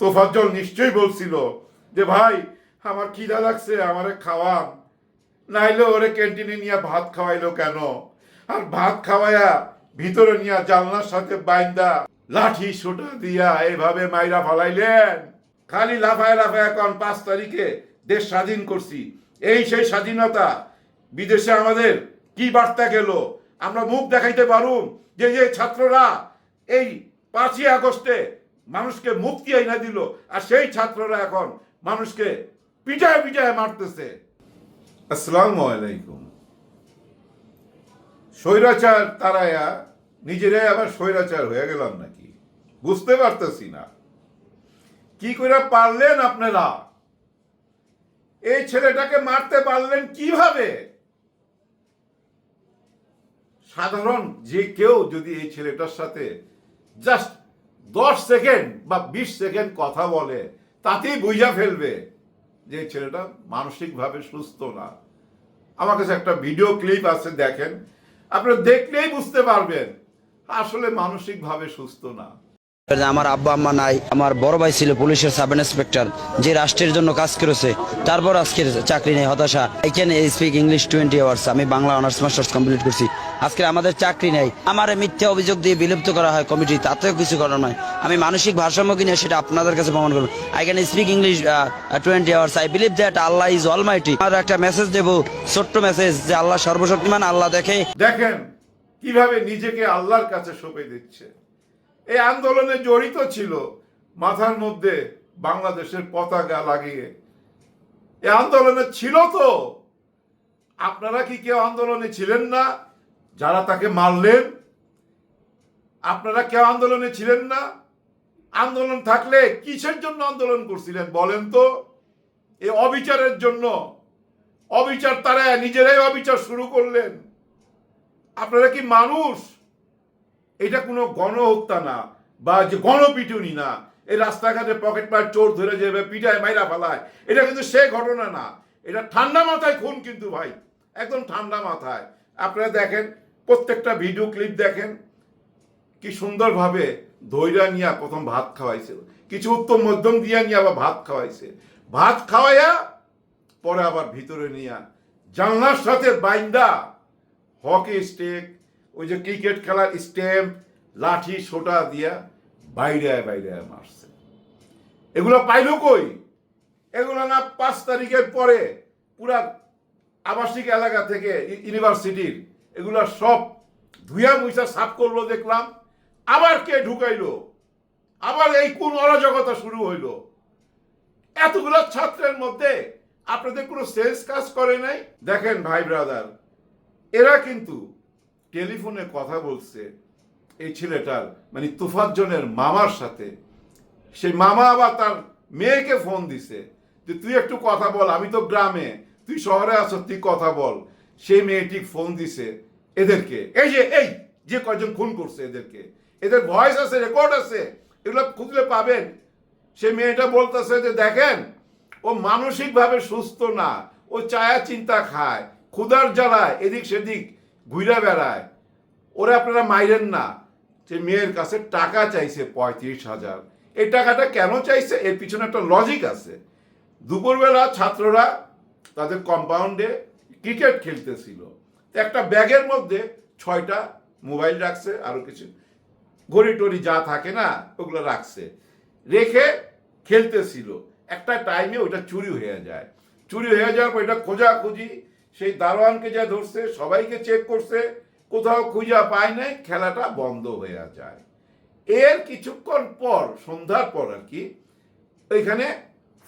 তোফাজ্জল নিশ্চয়ই বলছিল যে, ভাই, আমার খিদা লাগছে, আমারে খাওয়ান। নাইলে ওরে ক্যান্টিনে নিয়ে ভাত খাওয়াইলো কেন? আর ভাত খাওয়াইয়া ভিতরে নিয়ে জানলার সাথে বাইন্দা লাঠি সোটা দিয়া এভাবে মাইরা ফালাইলেন। খালি লাফায় লাফায় এখন পাঁচ তারিখে দেশ স্বাধীন করছি। এই সেই স্বাধীনতা বিদেশে আমাদের কি বার্তা গেল? আমরা মুখ দেখাইতে পারুম যে যে ছাত্ররা এই পাঁচই আগস্টে মানুষকে মুক্তি আইনা দিল। আর সেই ছাত্ররা এখন মানুষকে পিটায় পিটায় মারতেছে। আসসালামু আলাইকুম। স্বৈরাচার তারায়া, নিজেরাই আবার স্বৈরাচার হয়ে গেলাম নাকি? বুঝতে পারতেছি না। কি করে পারলেন আপনারা? এই ছেলেটাকে মারতে পারলেন কীভাবে? সাধারণ যে কেউ যদি এই ছেলেটার সাথে জাস্ট দশ সেকেন্ড বা বিশ সেকেন্ড কথা বলে, তাতেই বুঝা ফেলবে যে ছেলেটা মানসিকভাবে সুস্থ না। আমার কাছে একটা ভিডিও ক্লিপ আছে, দেখেন। আপনারা দেখলেই বুঝতে পারবেন, আসলে মানসিকভাবে সুস্থ না। আমার আব্বা, আম্মা নাই, আমার বড় ভাই ছিল পুলিশের সাব ইন্সপেক্টর, যে রাষ্ট্রের জন্য কাজ করেছে, তারপর আজকের চাকরি নেই, হতাশা। I can speak English twenty hours আমি বাংলা অনার্স মাস্টার্স কমপ্লিট করছি। আজকে আমাদের চাকরি নেই। আমার মিথ্যা অভিযোগ দিয়ে বিলুপ্ত করা হয় কমিটি, তাতেও কিছু করার নয়। আমি মানসিক ভারসাম্য কিনে সেটা আপনাদের কাছে প্রমাণ করব। I can speak English twenty hours I believe that Allah is almighty আর একটা মেসেজ দেবো, ছোট্ট মেসেজ যে আল্লাহ সর্বশক্তিমান, আল্লাহ দেখে। দেখেন কীভাবে নিজেকে আল্লাহর কাছে সঁপে দিচ্ছে। এই আন্দোলনে জড়িত ছিল মাথার মধ্যে বাংলাদেশের পতাকা লাগিয়ে। এই আন্দোলনে ছিল তো। আপনারা কি কেউ আন্দোলনে ছিলেন না? যারা তাকে মারলেন, আপনারা কেউ আন্দোলনে ছিলেন না। আন্দোলন থাকলে কিসের জন্য আন্দোলন করছিলেন বলেন তো? এই অবিচারের জন্য। অবিচার তারা নিজেরাই অবিচার শুরু করলেন। আপনারা কি মানুষ? এটা কোনো গণহত্যা না বা যে গণপিটুনি না। এই রাস্তাঘাটে পকেট মার চোর ধরে যাবে পিটায়, মাইরা ফেলায়, এটা কিন্তু সে ঘটনা না। এটা ঠান্ডা মাথায় খুন কিন্তু ভাই, একদম ঠান্ডা মাথায়। আপনারা দেখেন প্রত্যেকটা ভিডিও ক্লিপ দেখেন কি সুন্দরভাবে ধৈর্য নিয়ে প্রথম ভাত খাওয়াইছে কিছু উত্তম মধ্যম দিয়া নিয়ে আবার ভাত খাওয়াইছে। ভাত খাওয়াইয়া পরে আবার ভিতরে নিয়ে জানলার সাথে বাইন্দা হকি স্টেক, ওই যে ক্রিকেট খেলার স্টেম্প লাঠি, সোটা দিয়া বাইরে বাইরে মারছে। এগুলো পাইলো কই? এগুলো না পাঁচ তারিখের পরে পুরা আবাসিক এলাকা থেকে ইউনিভার্সিটির এগুলো সব ধুয়া মুইসা সাফ করল, দেখলাম। আবার কে ঢুকাইলো? আবার এই কোন অরাজকতা শুরু হইল? এতগুলো ছাত্রের মধ্যে আপনাদের কোনো সেলস কাজ করে নাই? দেখেন ভাই ব্রাদার, এরা কিন্তু টেলিফোনে কথা বলছে এই ছেলেটার মানে তুফাজ্জনের মামার সাথে। সেই মামা আবার তার মেয়েকে ফোন দিছে যে, তুই একটু কথা বল, আমি তো গ্রামে, তুই শহরে আছো, তুই কথা বল। সেই মেয়েটি ফোন দিছে এদেরকে। এই যে এই যে কয়জন খুন করছে এদেরকে। এদের ভয়েস আছে রেকর্ড আছে, এগুলো খুঁজলে পাবেন। সে মেয়েটা বলতেছে যে, দেখেন, ও মানসিকভাবে সুস্থ না, ও চায়া চিন্তা খায়, ক্ষুধার জ্বালায়, এদিক সেদিক ঘুরে বেড়ায়। ওরা আপনারা মাইরেন না। সে মেয়ের কাছে টাকা চাইছে পঁয়ত্রিশ হাজার। এই টাকাটা কেন চাইছে? এর পিছনে একটা লজিক আছে। দুপুরবেলা ছাত্ররা তাদের কম্পাউন্ডে ক্রিকেট খেলতেছিল। তো একটা ব্যাগের মধ্যে ছয়টা মোবাইল রাখছে, আরও কিছু। ঘড়ি টড়ি যা থাকে না, ওগুলো রাখছে। রেখে খেলতেছিল। একটা টাইমে ওটা চুরি হয়ে যায়। চুরি হয়ে যাওয়ার পর এটা খোঁজাখুঁজি, সেই দারোয়ানকে যা ধরছে, সবাইকে চেক করছে, কোথাও খুঁজা পায় নাই, খেলাটা বন্ধ হয়ে যায়। এর কিছুক্ষণ পর, সন্ধ্যার পর আর কি, ওইখানে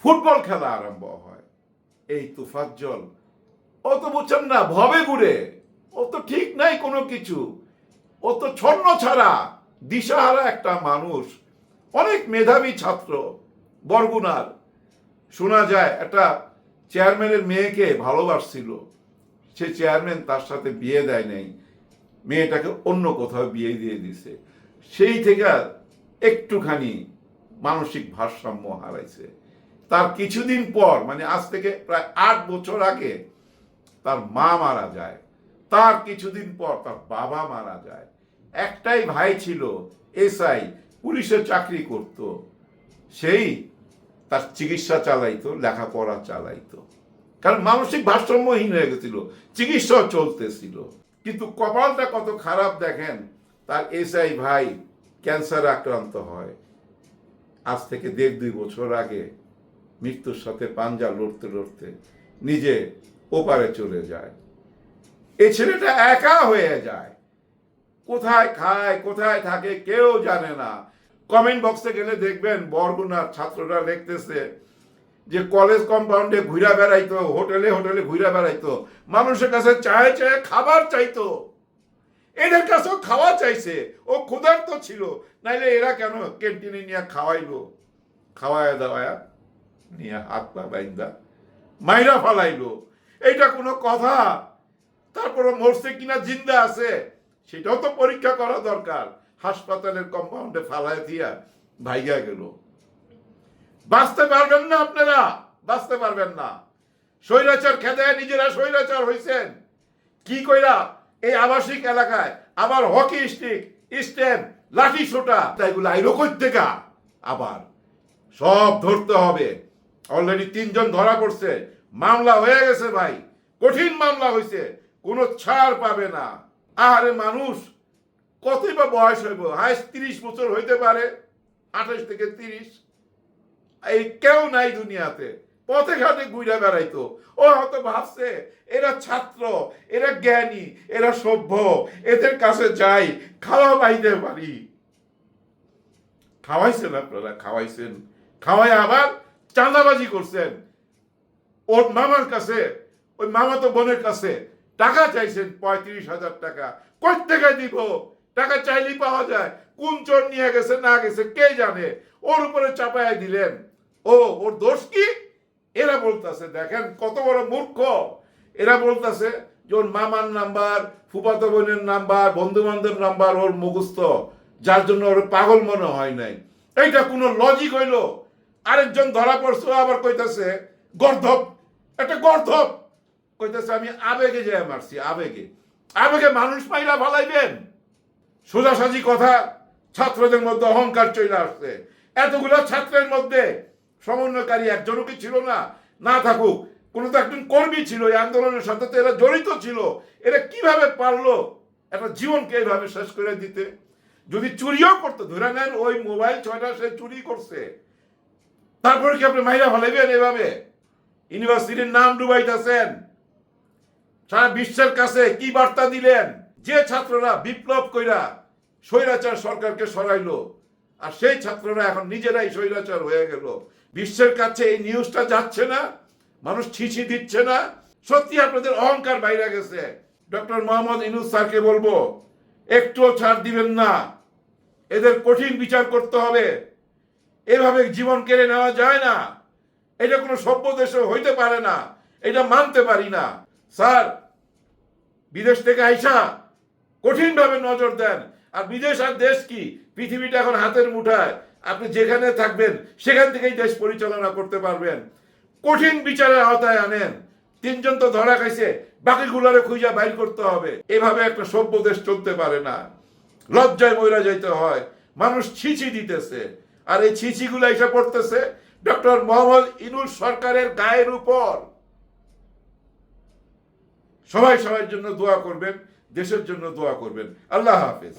ফুটবল খেলা আরম্ভ হয়। এই তুফাজ্জল ও তো বুঝছেন না, ভবে ঘুরে। ও তো ঠিক নাই কোনো কিছু। ও তো ছন্ন ছাড়া, দিশাহারা একটা মানুষ। অনেক মেধাবী ছাত্র, বরগুনার। শোনা যায়, একটা চেয়ারম্যানের মেয়েকে ভালোবাসছিল। সে চেয়ারম্যান তার সাথে বিয়ে দেয় নাই। মেয়েটাকে অন্য কোথাও বিয়ে দিয়ে দিছে। সেই থেকে একটুখানি মানসিক ভারসাম্য হারাইছে। তার কিছুদিন পর মানে আজ থেকে প্রায় আট বছর আগে তার মা মারা যায়। তার কিছুদিন পর তার বাবা মারা যায়। একটাই ভাই ছিল, এসআই, পুলিশে চাকরি করত। সেই তার চিকিৎসা চালাইতো, লেখাপড়া চালাইতো। কারণ মানসিক ভারসাম্যহীন হয়ে গেছিল চিকিৎসাও চলতেছিল। কিন্তু কপালটা কত খারাপ দেখেন, তার এসআই ভাই ক্যান্সার আক্রান্ত হয়। আজ থেকে দেড় দুই বছর আগে মৃত্যুর সাথে পাঞ্জা লড়তে লড়তে নিজে ওপারে চলে যায়। এই ছেলেটা একা হয়ে যায়। কোথায় খায়, কোথায় থাকে কেউ জানে না। কমেন্ট বক্সে গেলে দেখবেন বরগুনার ছাত্ররা লিখতেছে যে কলেজ কম্পাউন্ডে ঘুরা বেড়াইতো, হোটেলে হোটেলে ঘুরা বেড়াইতো, মানুষের কাছে চায় চায় খাবার চাইতো। এদের কাছেও খাওয়া চাইছে, ও ক্ষুধার্ত ছিল। নাইলে এরা কেন ক্যান্টিনে নিয়ে খাওয়াইলো? খাওয়ায় দাওয়ায় নিয়ে হাত পা বাইন্দা, মাইরা ফালাইলো। এইটা কোনো কথা। তারপরে মরছে কিনা জিন্দা আছে, সেটাও তো পরীক্ষা করা দরকার। হাসপাতালের কম্পাউন্ডে ফালায় দিয়া ভাইগা গেল। বাঁচতে পারবেন না আপনারা, বাঁচতে পারবেন না। স্বৈরাচার খেতে নিজেরা স্বৈরাচার হয়েছেন কি কইরা, এই আবাসিক এলাকায় আবার হকি স্টিক স্ট্যান্ড লাঠি ছোটা তাইগুলো আইলো থেকে আবার সব ধরতে হবে। অলরেডি তিনজন ধরা পড়ছে মামলা হয়ে গেছে ভাই। কঠিন মামলা হয়েছে কোনো ছাড় পাবে না। আরে মানুষ, কতই বা বয়স হইব? হাইস্ট তিরিশ বছর হইতে পারে, আঠাশ থেকে তিরিশ। এই কেউ নাই দুনিয়াতে। পথে ঘাটে ঘুরে বেড়াইতো। ও হয়তো ভাবছে, এরা ছাত্র, এরা জ্ঞানী, এরা সভ্য, এদের কাছে যাই, খাওয়া পাইতে পারি। খাওয়াইছেন আপনারা, খাওয়াইছেন। খাওয়াই আবার চাঁদাবাজি করছেন। ওর মামার কাছে, ওই মামাতো বোনের কাছে টাকা চাইছেন পঁয়ত্রিশ হাজার টাকা। কই থেকে দিব? টাকা চাইলেই পাওয়া যায়। কোন চোর নিয়ে গেছে, না গেছে, কে জানে? ওর উপরে চাপায় দিলেন। ও, ওর দোষ কি? এরা বলতেছে, দেখেন কত বড় মূর্খ। এরা বলতেছে যে ওর মামার নাম্বার, ফুফাতো বোনের নাম্বার বন্ধু বান্ধব নাম্বার ওর মুখস্থ। যার জন্য ওর পাগল মনে হয় নাই। এইটা কোনো লজিক হইল। আরেকজন ধরা পড়ছে, আবার কইতাছে, গর্ধব একটা গর্ধব কইতাছে, আমি আবেগে যায় মারছি, আবেগে। আবেগে মানুষ মাইরা ভালাইবেন সোজাসাজি কথা, ছাত্রদের মধ্যে অহংকার চলে আসছে। এতগুলো ছাত্রের মধ্যে সমন্বয়কারী একজনও কি ছিল না? না থাকুক, কোনো তো একজন কর্মী ছিল এই আন্দোলনের সাথে, তো এরা জড়িত ছিল। এরা কীভাবে পারল একটা জীবনকে এইভাবে শেষ করে দিতে? যদি চুরিও করতো, ধরে নেন ওই মোবাইল ছয়টা সে চুরি করছে, তারপরে কি আপনি মাইরা ফেলাইবেন এভাবে? ইউনিভার্সিটির নাম ডুবাইতেছেন। সারা বিশ্বের কাছে কি বার্তা দিলেন? যে ছাত্ররা বিপ্লব কইরা স্বৈরাচার সরকারকে সরাইলো, আর সেই ছাত্ররা এখন নিজেরাই স্বৈরাচার হয়ে গেল। বিশ্বের কাছে এই নিউজটা যাচ্ছে না, মানুষ ছিছি দিচ্ছে না। সত্যি আপনাদের অহংকার বাইরে গেছে। ডক্টর মোহাম্মদ ইনুস স্যারকে বলব, একটুও ছাড় দিবেন না। এদের কঠিন বিচার করতে হবে। এভাবে জীবন কেড়ে নেওয়া যায় না। এটা কোনো সভ্য দেশে হইতে পারে না। এটা মানতে পারি না। স্যার, বিদেশ থেকে আইসা কঠিনভাবে নজর দেন। আর বিদেশ আর দেশ কি? পৃথিবীটা এখন হাতের মুঠায়। আপনি যেখানে থাকবেন, সেখান থেকেই দেশ পরিচালনা করতে পারবেন। কঠিন বিচারের আওতায় আনেন। তিনজন তো ধরা খাইছে, বাকিগুলারে খুঁজা বাইর করতে হবে। এভাবে একটা সভ্য দেশ চলতে পারে না। লজ্জায় মইরা যাইতে হয়। মানুষ ছিছি দিতেছে। আর এই ছিছিগুলো এসে পড়তেছে ডক্টর মোহাম্মদ ইনুল সরকারের গায়ের উপর। সবাই সবার জন্য দোয়া করবেন, দেশের জন্য দোয়া করবেন। আল্লাহ হাফেজ।